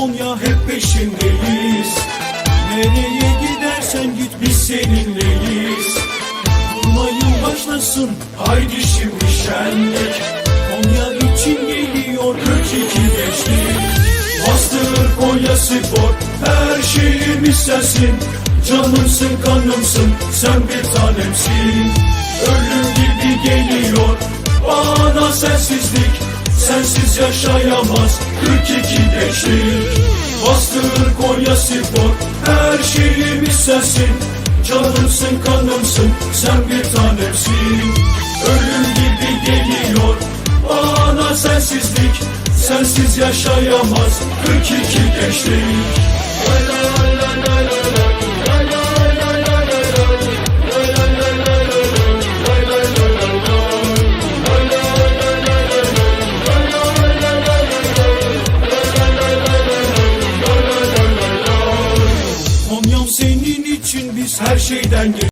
Konya hep peşindeyiz. Nereye gidersen git biz seninleyiz. Durmayın başlasın haydi şimdi şenlik. Konya için geliyor 42 gençlik. Bastırır Konya spor her şeyimiz sensin Canımsın kanımsın sen bir tanemsin. Ölüm gibi geliyor bana sensizlik. Sensiz yaşayamaz 42 gençlik. Bastır Konya Spor Her şeyimiz sensin. Canımsın kanımsın Sen bir tanemsin. Ölüm gibi geliyor Bana sensizlik. Sensiz yaşayamaz 42 gençlik senin için biz her şeyden geç